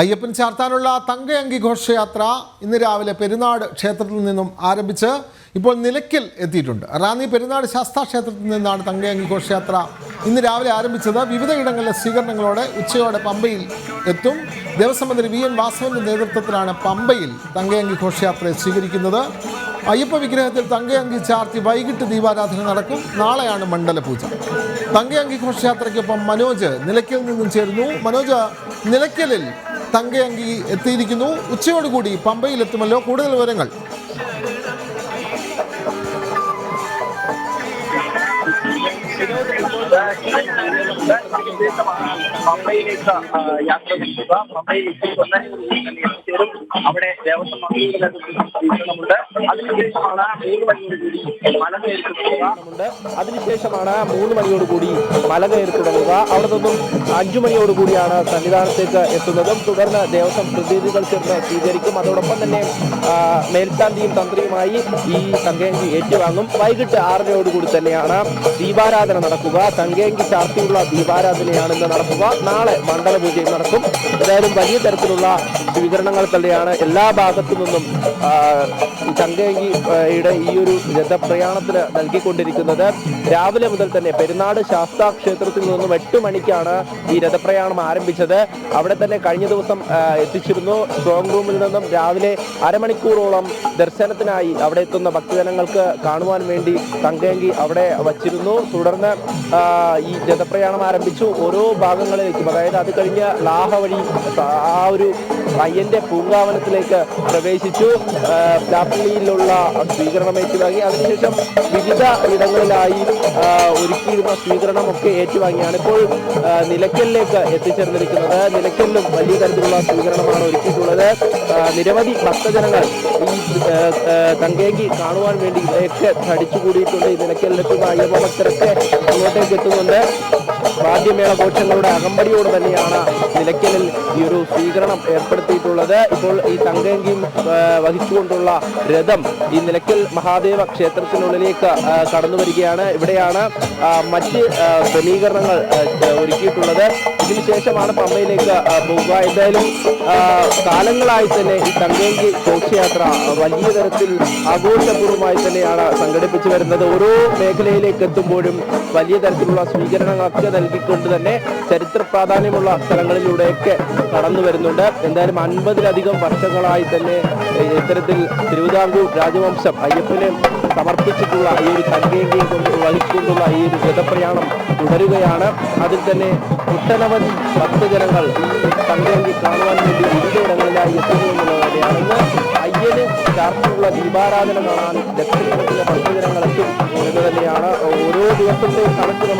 അയ്യപ്പൻ ചാർത്താനുള്ള തങ്കയങ്കി ഘോഷയാത്ര ഇന്ന് രാവിലെ പെരുന്നാട് ക്ഷേത്രത്തിൽ നിന്നും ആരംഭിച്ച് ഇപ്പോൾ നിലയ്ക്കൽ എത്തിയിട്ടുണ്ട്. റാന്നി പെരുന്നാട് ശാസ്താ ക്ഷേത്രത്തിൽ നിന്നാണ് തങ്കയങ്കി ഘോഷയാത്ര ഇന്ന് രാവിലെ ആരംഭിച്ചത്. വിവിധ ഇടങ്ങളിലെ സ്വീകരണങ്ങളോടെ ഉച്ചയോടെ പമ്പയിൽ എത്തും. ദേവസ്വം മന്ത്രി വി എൻ വാസവന്റെ നേതൃത്വത്തിലാണ് പമ്പയിൽ തങ്കയങ്കി ഘോഷയാത്രയെ സ്വീകരിക്കുന്നത്. അയ്യപ്പ വിഗ്രഹത്തിൽ തങ്കയങ്കി ചാർത്തി വൈകിട്ട് ദീപാരാധന നടക്കും. നാളെയാണ് മണ്ഡലപൂജ. തങ്കയങ്കി ഘോഷയാത്രയ്ക്കൊപ്പം മനോജ് നിലയ്ക്കൽ നിന്നും ചേരുന്നു. മനോജ് നിലയ്ക്കലിൽ തങ്കയങ്കി എത്തിയിരിക്കുന്നു. ഉച്ചയോടുകൂടി പമ്പയിൽ എത്തുമല്ലോ. കൂടുതൽ വിവരങ്ങൾ. അവിടെ ദേവസ്വം അതിനുശേഷമാണ് മൂന്ന് മണിയോട് കൂടി മല കയറി അതിനുശേഷമാണ് മൂന്ന് മണിയോട് കൂടി മല കയറി തുടങ്ങുക അവിടെ നിന്നും അഞ്ചു മണിയോട് കൂടിയാണ് സന്നിധാനത്തേക്ക് എത്തുന്നതും. തുടർന്ന് ദേവസ്വം പ്രതിനിധികൾ ചേർന്ന് സ്വീകരിക്കും. അതോടൊപ്പം തന്നെ മേൽശാന്തിയും തന്ത്രിയുമായി ഈ സംഘം ഏറ്റുവാങ്ങും. വൈകിട്ട് ആറരയോടുകൂടി തന്നെയാണ് ദീപാരാധന നടക്കുക. തങ്കയങ്കി ചാർത്തിയുള്ള ദീപാരാധനയാണ് ഇന്ന് നടക്കുക. നാളെ മണ്ഡലപൂജയും നടക്കും. ഏതായാലും വലിയ തരത്തിലുള്ള സ്വീകരണങ്ങൾ തന്നെയാണ് എല്ലാ ഭാഗത്തു നിന്നും ആ, ഈ ഒരു രഥപ്രയാണത്തിന് നൽകിക്കൊണ്ടിരിക്കുന്നത്. രാവിലെ മുതൽ തന്നെ പെരുന്നാട് ശാസ്താ ക്ഷേത്രത്തിൽ നിന്നും എട്ട് മണിക്കാണ് ഈ രഥപ്രയാണം ആരംഭിച്ചത്. അവിടെ തന്നെ കഴിഞ്ഞ ദിവസം എത്തിച്ചിരുന്നു. സ്ട്രോങ് റൂമിൽ നിന്നും രാവിലെ അരമണിക്കൂറോളം ദർശനത്തിനായി അവിടെ എത്തുന്ന ഭക്തജനങ്ങൾക്ക് കാണുവാൻ വേണ്ടി തങ്കയങ്കി അവിടെ വച്ചിരുന്നു. തുടർന്ന് ഈ രഥപ്രയാണം ആരംഭിച്ചു ഓരോ ഭാഗങ്ങളിലേക്കും. അതായത് അത് കഴിഞ്ഞ ലാഹ വഴി ആ ഒരു അയ്യന്റെ പൂങ്കാവനത്തിലേക്ക് പ്രവേശിച്ചു. പ്ലാപ്പള്ളിയിലുള്ള സ്വീകരണം ഏറ്റുവാങ്ങി. അതിനുശേഷം വിവിധ ഇടങ്ങളിലായി ഒരുക്കിയിരുന്ന സ്വീകരണമൊക്കെ ഏറ്റുവാങ്ങിയാണ്. ഇപ്പോൾ നിലയ്ക്കലിലേക്ക് എത്തിച്ചേർന്നിരിക്കുന്നത്. നിലയ്ക്കലിലും വലിയ തരത്തിലുള്ള സ്വീകരണമാണ് ഒരുക്കിയിട്ടുള്ളത്. നിരവധി ഭക്തജനങ്ങൾ ഈ തങ്കേങ്കി കാണുവാൻ വേണ്ടി ഇവിടെയൊക്കെ തടിച്ചുകൂടിയിട്ടുണ്ട് ഈ നിലയ്ക്കലിലെത്തുന്ന അയ്യപ്പ ഭക്തരൊക്കെ അങ്ങോട്ടേക്ക് എത്തുന്നുണ്ട് വാദ്യമേള ഘോഷങ്ങളുടെ അകമ്പടിയോട് തന്നെയാണ് നിലയ്ക്കലിൽ ഈ ഒരു സ്വീകരണം ഏർപ്പെടുത്തിയിട്ടുള്ളത്. ഇപ്പോൾ ഈ തങ്കയങ്കിയും വഹിച്ചുകൊണ്ടുള്ള രഥം ഈ നിലയ്ക്കൽ മഹാദേവ ക്ഷേത്രത്തിനുള്ളിലേക്ക് കടന്നു വരികയാണ്. ഇവിടെയാണ് മറ്റ് ക്രമീകരണങ്ങൾ ഒരുക്കിയിട്ടുള്ളത്. ഇതിനുശേഷമാണ് പമ്പയിലേക്ക് പോകുക എന്തായാലും കാലങ്ങളായി തന്നെ ഈ തങ്കയങ്കി ഘോഷയാത്ര വലിയ തരത്തിൽ ആഘോഷപൂർവമായി തന്നെയാണ് സംഘടിപ്പിച്ചു വരുന്നത്. ഓരോ മേഖലയിലേക്ക് എത്തുമ്പോഴും വലിയ തരത്തിലുള്ള സ്വീകരണങ്ങളൊക്കെ നൽകിക്കൊണ്ട് തന്നെ ചരിത്ര പ്രാധാന്യമുള്ള സ്ഥലങ്ങളിലൂടെയൊക്കെ കടന്നു വരുന്നുണ്ട്. എന്തായാലും അൻപതിലധികം വർഷങ്ങളായി തന്നെ ഇത്തരത്തിൽ തിരുവിതാംകൂർ രാജവംശം അയ്യപ്പനെ സമർപ്പിച്ചിട്ടുള്ള ഈ ഒരു തങ്കേന്തിയും കൊണ്ട് വഹിച്ചുകൊണ്ടുള്ള ഈ ഒരു രഥപ്രയാണം തുടരുകയാണ്. അതിൽ തന്നെ ഒട്ടനവധി ഭക്തജനങ്ങൾ തങ്കേന്തി കാണുവാൻ വേണ്ടി വിവിധയിടങ്ങളിലായി എത്തുന്നു എന്നുള്ളത് തന്നെയാണ് ഇന്ന് അയ്യന് ചാർത്തിയുള്ള ദീപാരാധന കാണാൻ ലക്ഷക്കണക്കിന് ഭക്തജനങ്ങൾ എത്തും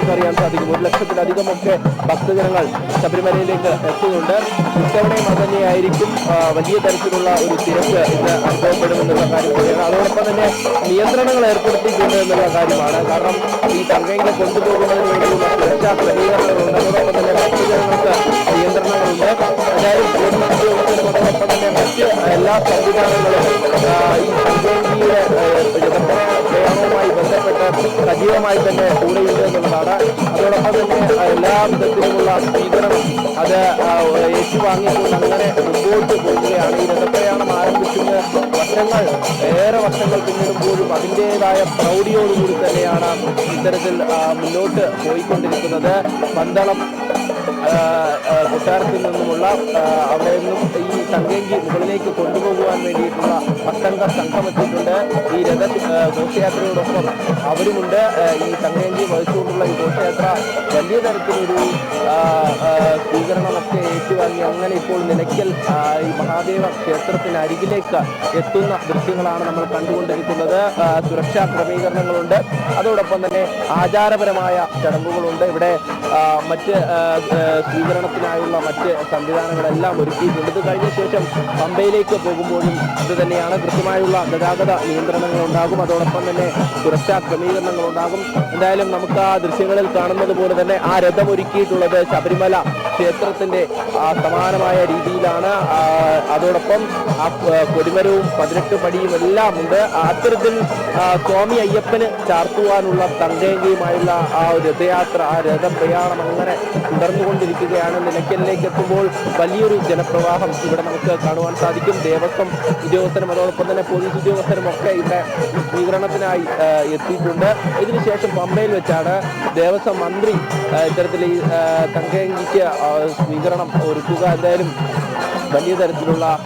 നമുക്കറിയാൻ സാധിക്കും. ഒരു ലക്ഷത്തിലധികം ഒക്കെ ഭക്തജനങ്ങൾ ശബരിമലയിലേക്ക് എത്തുന്നുണ്ട്. ഇത്തവണയും അത് തന്നെയായിരിക്കും വലിയ തരത്തിലുള്ള ഒരു തിരക്ക് ഇന്ന് അനുഭവപ്പെടുമെന്നുള്ള കാര്യം കൂടിയാണ്. അതോടൊപ്പം തന്നെ നിയന്ത്രണങ്ങൾ ഏർപ്പെടുത്തിയിട്ടുണ്ട് എന്നുള്ള കാര്യമാണ്. കാരണം ഈ തങ്കയിലെ കൊണ്ടുപോകുന്നതിന് വേണ്ടിയുള്ള സുരക്ഷാ ക്രമീകരണങ്ങളുണ്ട്. അതോടൊപ്പം തന്നെ ഭക്തജനങ്ങൾക്ക് നിയന്ത്രണങ്ങളുണ്ട്. എല്ലാവരും അതോടൊപ്പം തന്നെ മറ്റ് എല്ലാ സംവിധാനങ്ങളും ഈ തങ്കയുടെ പ്രയാണവുമായി ബന്ധപ്പെട്ട് സജീവമായി തന്നെ കൂടെയുണ്ട് എന്നുള്ളതാണ് അതോടൊപ്പം തന്നെ എല്ലാ വിധത്തിലുമുള്ള സ്വീകരണം അത് ഏറ്റുവാങ്ങിക്കൊണ്ട് അങ്ങനെ മുമ്പോട്ട് പോകുകയാണ് ഈ രഥപ്രയാണം ആരംഭിക്കുന്ന വർഷങ്ങൾ ഏറെ വർഷങ്ങൾ പിന്നിടുമ്പോഴും അതിന്റെതായ പ്രൗഢിയോടുകൂടി തന്നെയാണ് ഇത്തരത്തിൽ മുന്നോട്ട് പോയിക്കൊണ്ടിരിക്കുന്നത്. പന്തളം കൊട്ടാരത്തിൽ നിന്നുമുള്ള അവിടെ നിന്നും ഈ തങ്കേങ്കി മുകളിലേക്ക് കൊണ്ടുപോകുവാൻ വേണ്ടിയിട്ടുള്ള പത്തംഗ സംഘം എത്തിയിട്ടുണ്ട് ഈ രഥ ഘോഷയാത്രയോടൊപ്പം അവരുമുണ്ട്. ഈ തങ്കേങ്കി വഹിച്ചുകൊണ്ടുള്ള ഈ ഘോഷയാത്ര വലിയ തരത്തിലൊരു സ്വീകരണമൊക്കെ ഏറ്റുവാങ്ങി അങ്ങനെ ഇപ്പോൾ നിലയ്ക്കൽ ഈ മഹാദേവ ക്ഷേത്രത്തിന് അരികിലേക്ക് എത്തുന്ന ദൃശ്യങ്ങളാണ് നമ്മൾ കണ്ടുകൊണ്ടിരിക്കുന്നത്. സുരക്ഷാ ക്രമീകരണങ്ങളുണ്ട്. അതോടൊപ്പം തന്നെ ആചാരപരമായ ചടങ്ങുകളുണ്ട്. ഇവിടെ മറ്റ് സ്വീകരണത്തിനായുള്ള മറ്റ് സംവിധാനങ്ങളെല്ലാം ഒരുക്കിയിട്ടുണ്ട്. കഴിഞ്ഞ അതിനുശേഷം പമ്പയിലേക്ക് പോകുമ്പോഴും ഇതുതന്നെയാണ് കൃത്യമായുള്ള ഗതാഗത നിയന്ത്രണങ്ങൾ ഉണ്ടാകും. അതോടൊപ്പം തന്നെ സുരക്ഷാ ക്രമീകരണങ്ങൾ ഉണ്ടാകും. എന്തായാലും നമുക്ക് ആ ദൃശ്യങ്ങളിൽ കാണുന്നത് പോലെ തന്നെ ആ രഥം ഒരുക്കിയിട്ടുള്ളത് ശബരിമല ക്ഷേത്രത്തിന്റെ സമാനമായ രീതിയിലാണ്. അതോടൊപ്പം ആ കൊടിമരവും പതിനെട്ട് പടിയും എല്ലാം ഉണ്ട്. അത്തരത്തിൽ സ്വാമി അയ്യപ്പന് ചാർത്തുവാനുള്ള തങ്കേങ്കയുമായുള്ള ആ ഒരു രഥയാത്ര ആ രഥപ്രയാണം അങ്ങനെ തുടർന്നുകൊണ്ടിരിക്കുകയാണ്. നിലയ്ക്കലിലേക്ക് എത്തുമ്പോൾ വലിയൊരു ജനപ്രവാഹം ഇവിടെ നമുക്ക് കാണുവാൻ സാധിക്കും. ദേവസ്വം ഉദ്യോഗസ്ഥരും അതോടൊപ്പം തന്നെ പോലീസ് ഉദ്യോഗസ്ഥരും ഒക്കെ ഇവിടെ സ്വീകരണത്തിനായി എത്തിയിട്ടുണ്ട്. ഇതിനുശേഷം പമ്പയിൽ വെച്ചാണ് ദേവസ്വം മന്ത്രി ഇത്തരത്തിൽ ഈ തങ്കയങ്കിക്ക് സ്വീകരണം ഒരുക്കുക. എന്തായാലും വലിയ തരത്തിലുള്ള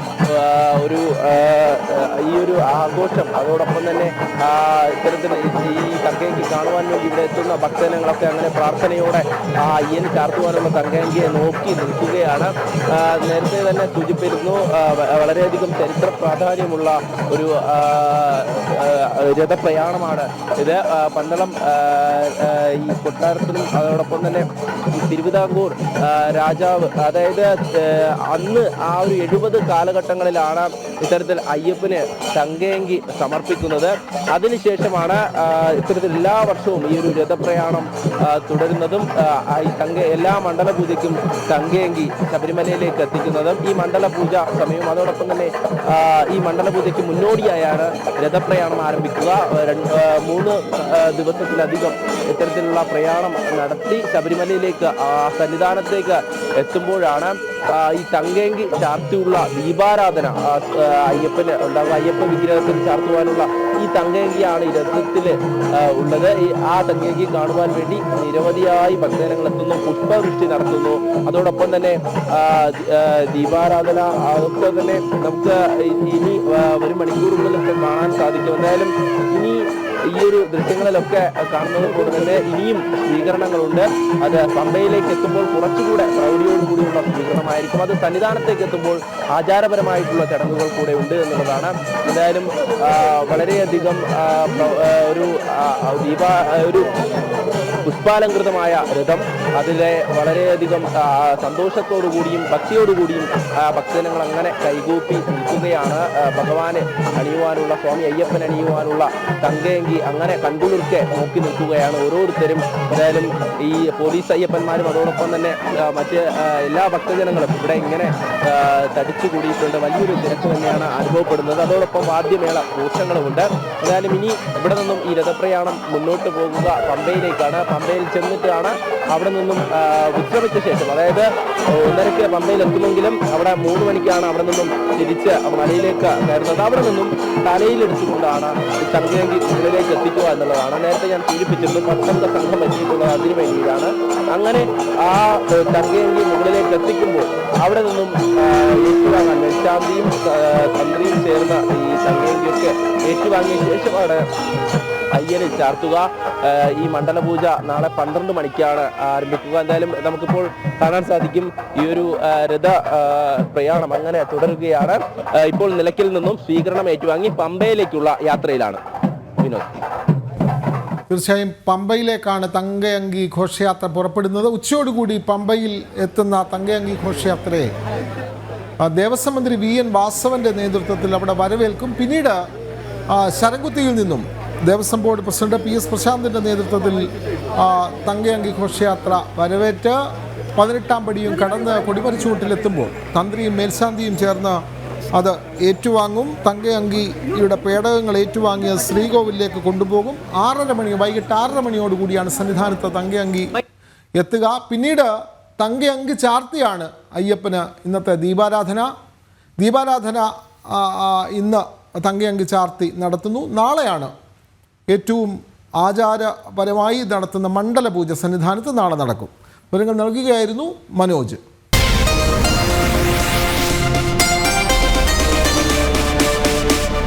ഒരു ഈ ഒരു ആഘോഷം. അതോടൊപ്പം തന്നെ ഇത്തരത്തിൽ ഈ തങ്കയങ്കി കാണുവാൻ വേണ്ടി ഇവിടെ എത്തുന്ന ഭക്തജനങ്ങളൊക്കെ അങ്ങനെ പ്രാർത്ഥനയോടെ ആ അയ്യൻ ചാർത്തുവാനുള്ള തങ്കയങ്കിയെ നോക്കി നിൽക്കുകയാണ്. നേരത്തെ തന്നെ വ- വളരെയധികം ചരിത്ര പ്രാധാന്യമുള്ള ഒരു രഥപ്രയാണമാണ് ഇത്. പന്തളം ഈ കൊട്ടാരത്തിനും അതോടൊപ്പം തന്നെ തിരുവിതാംകൂർ രാജാവ് അതായത് അന്ന് ആ ഒരു എഴുപത് കാലഘട്ടങ്ങളിലാണ് ഇത്തരത്തിൽ അയ്യപ്പന് തങ്കയങ്കി സമർപ്പിക്കുന്നത്. അതിനുശേഷമാണ് ഇത്തരത്തിൽ എല്ലാ വർഷവും ഈ ഒരു രഥപ്രയാണം തുടരുന്നതും തങ്ക എല്ലാ മണ്ഡല പൂജയ്ക്കും തങ്കയങ്കി ശബരിമലയിലേക്ക് എത്തിക്കുന്നതും ഈ മണ്ഡല പൂജ സമയവും അതോടൊപ്പം തന്നെ ഈ മണ്ഡല പൂജയ്ക്ക് മുന്നോടിയായാണ് രഥപ്രയാണം ആരംഭിക്കുക. മൂന്ന് ദിവസത്തിലധികം ഇത്തരത്തിലുള്ള പ്രയാണം നടത്തി ശബരിമലയിലേക്ക് സന്നിധാനത്തേക്ക് എത്തുമ്പോഴാണ് ഈ തങ്കേങ്കി ചാർത്തിയുള്ള ദീപാരാധന അയ്യപ്പന് ഉണ്ടാകും അയ്യപ്പ വിഗ്രഹത്തിൽ ചാർത്തുവാനുള്ള ഈ തങ്കയങ്കിയാണ് രഥത്തിൽ ഉള്ളത്. ആ തങ്കയങ്കി കാണുവാൻ വേണ്ടി നിരവധിയായി ഭക്തജനങ്ങൾ എത്തുന്നു പുഷ്പവൃഷ്ടി നടത്തുന്നു. അതോടൊപ്പം തന്നെ ദീപാരാധന അതൊക്കെ തന്നെ നമുക്ക് ഇനി ഒരു മണിക്കൂറുകളിലൊക്കെ കാണാൻ സാധിക്കും. എന്തായാലും ഇനി ഈ ഒരു ദൃശ്യങ്ങളിലൊക്കെ കാണുന്നത് കൊണ്ട് തന്നെ ഇനിയും സ്വീകരണങ്ങളുണ്ട്. അത് പമ്പയിലേക്ക് എത്തുമ്പോൾ കുറച്ചുകൂടെ പ്രൗഢിയോട് കൂടിയുള്ള സ്വീകരണമായിരിക്കും. അത് സന്നിധാനത്തേക്ക് എത്തുമ്പോൾ ആചാരപരമായിട്ടുള്ള ചടങ്ങുകൾ കൂടെ ഉണ്ട് എന്നുള്ളതാണ്. എന്തായാലും വളരെയധികം ഒരു ദീപ ഒരു പുഷ്പാലങ്കൃതമായ രഥം അതിലെ വളരെയധികം സന്തോഷത്തോടു കൂടിയും ഭക്തിയോടുകൂടിയും ഭക്തജനങ്ങൾ അങ്ങനെ കൈകൂപ്പി നിൽക്കുകയാണ് ഭഗവാനെ അണിയുവാനുള്ള സ്വാമി അയ്യപ്പൻ അണിയുവാനുള്ള തങ്കയങ്കി അങ്ങനെ കണ്ടുനിർക്കെ നോക്കി നിൽക്കുകയാണ് ഓരോരുത്തരും. എന്തായാലും ഈ പോലീസ് അയ്യപ്പന്മാരും അതോടൊപ്പം തന്നെ മറ്റ് എല്ലാ ഭക്തജനങ്ങളും ഇവിടെ ഇങ്ങനെ തടിച്ചു കൂടിയിട്ടുണ്ട് വലിയൊരു തിരക്ക് തന്നെയാണ് അനുഭവപ്പെടുന്നത്. അതോടൊപ്പം വാദ്യമേള ഘോഷങ്ങളുമുണ്ട് എന്തായാലും ഇനി ഇവിടെ നിന്നും ഈ രഥപ്രയാണം മുന്നോട്ട് പോകുക പമ്പയിലേക്കാണ്. പമ്പയിൽ ചെന്നിട്ടാണ് അവിടെ നിന്നും വിശ്രമിച്ച ശേഷം അതായത് ഒന്നരയ്ക്ക് പമ്പയിൽ എത്തുമെങ്കിലും അവിടെ മൂന്ന് മണിക്കാണ് അവിടെ നിന്നും തിരിച്ച് മലയിലേക്ക് കയറുന്നത്. അവിടെ നിന്നും തലയിലെടുത്തുകൊണ്ടാണ് ഈ ഉള്ളിലേക്ക് എത്തിക്കുക എന്നുള്ളതാണ്. നേരത്തെ ഞാൻ സൂചിപ്പിച്ചിരുന്നു പത്തംഗ സംഘം എത്തിയിട്ടുള്ളത് അതിനു വേണ്ടിയിട്ടാണ് അങ്ങനെ ആ ഏഹ്, തങ്കയങ്കി മുകളിലേക്ക് എത്തിക്കുമ്പോൾ അവിടെ നിന്നും ഏറ്റുവാങ്ങാൻ മേൽശാന്തിയും തന്ത്രിയും ചേർന്ന ഈ തങ്കയങ്കിയൊക്കെ ഏറ്റുവാങ്ങിയ ശേഷമാണ് അയ്യന് ചാർത്തുക. ഈ മണ്ഡലപൂജ നാളെ പന്ത്രണ്ട് മണിക്കാണ് ആരംഭിക്കുക. എന്തായാലും നമുക്കിപ്പോൾ കാണാൻ സാധിക്കും ഈ ഒരു രഥ പ്രയാണം അങ്ങനെ തുടരുകയാണ്. ഇപ്പോൾ നിലയ്ക്കിൽ നിന്നും സ്വീകരണം ഏറ്റുവാങ്ങി പമ്പയിലേക്കുള്ള യാത്രയിലാണ് വിനോദ്. തീർച്ചയായും പമ്പയിലേക്കാണ് തങ്കയങ്കി ഘോഷയാത്ര പുറപ്പെടുന്നത്. ഉച്ചയോടുകൂടി പമ്പയിൽ എത്തുന്ന തങ്കയങ്കി ഘോഷയാത്രയെ ദേവസ്വം മന്ത്രി വി എൻ വാസവന്റെ നേതൃത്വത്തിൽ അവിടെ വരവേൽക്കും. പിന്നീട് ശരംകുത്തിയിൽ നിന്നും Devaswom board president P S പ്രശാന്തിന്റെ നേതൃത്വത്തിൽ തങ്കയങ്കി ഘോഷയാത്ര വരവേറ്റ് പതിനെട്ടാം പടിയും കടന്ന് കൊടിപരിച്ചുവട്ടിലെത്തുമ്പോൾ തന്ത്രിയും മേൽശാന്തിയും ചേർന്ന് അത് ഏറ്റുവാങ്ങും. തങ്കയങ്കിയുടെ പേടകങ്ങൾ ഏറ്റുവാങ്ങിയ ശ്രീകോവിലേക്ക് കൊണ്ടുപോകും. ആറര മണി വൈകിട്ട് ആറര മണിയോടുകൂടിയാണ് സന്നിധാനത്ത് തങ്കയങ്കി എത്തുക. പിന്നീട് തങ്കയങ്കി ചാർത്തിയാണ് അയ്യപ്പന് ഇന്നത്തെ ദീപാരാധന. ദീപാരാധന ഇന്ന് തങ്കയങ്കി ചാർത്തി നടത്തുന്നു. നാളെയാണ് ഏറ്റവും ആചാരപരമായി നടത്തുന്ന മണ്ഡല പൂജ സന്നിധാനത്ത് നാളെ നടക്കും. വിവരങ്ങൾ നൽകുകയായിരുന്നു മനോജ്.